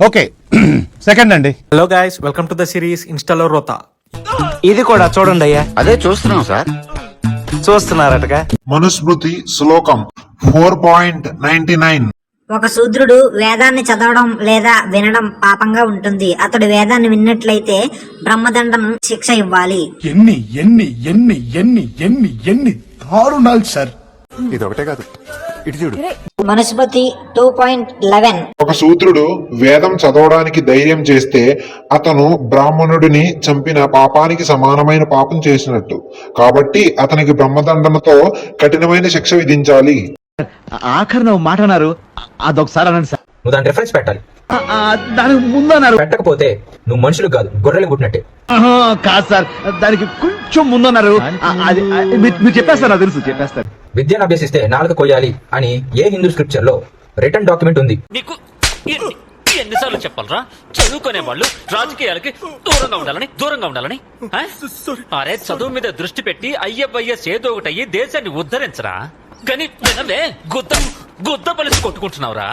Okay. Second అండి. Hello guys welcome to the series ఇన్స్టాలో రోతా ఇది కూడా చూడండి అయ్యా. అదే చూస్తున్నాం సార్. చూస్తున్నారటగా. మనుస్మృతి శ్లోకం ఫోర్ పాయింట్ నైన్టీ నైన్ ఒక శూద్రుడు వేదాన్ని చదవడం లేదా వినడం పాపంగా ఉంటుంది. అతడు వేదాన్ని విన్నట్లయితే బ్రహ్మదండం శిక్ష ఇవ్వాలి. ఎన్ని ఎన్ని ఎన్ని ఎన్ని ఎన్ని ఎన్ని దారుణాలు సార్. ఇదొకటే కాదు. ఇటు చూడు. మనుస్మృతి టూ పాయింట్ లెవెన్ ఒక శూద్రుడు వేదం చదవడానికి ధైర్యం చేస్తే అతను బ్రాహ్మణుడిని చంపిన పాపానికి సమానమైన పాపం చేసినట్టు. కాబట్టి అతనికి బ్రహ్మదండనతో కఠినమైన శిక్ష విధించాలి. ఆఖరి నువ్వు మాట అన్నారు. అదొకసారి అనండి సార్. నువ్వు దాని రిఫరెన్స్ పెట్టాలి. దానికి ముందు అన్నారు. పెట్టకపోతే నువ్వు మనుషులు కాదు గొర్రెలు పుట్టినట్టే ఆహా, కాదు సార్. దానికి కొంచెం ముందు అన్నారు. మీరు మీరు చెప్పేస్తారు నాకు తెలుసు చెప్పేస్తారు. విద్యను అభ్యసిస్తే నాలుక కొయ్యాలి అని ఏ హిందూ స్క్రిప్చర్లో రిటర్న్ డాక్యుమెంట్ ఉంది? నీకు ఎన్ని ఎన్నిసార్లు చెప్పాలరా? చదువుకునే వాళ్ళు రాజకీయాలకి దూరంగా ఉండాలని దూరంగా ఉండాలని? అరే చదువు మీద దృష్టి పెట్టి అయ్యబ్బయ్య ఏదో ఒకటి అయ్యి దేశాన్ని ఉద్ధరించరా? కానీ వినలే గుద్ద గుద్ద పలిసి కొట్టుకుంటున్నావురా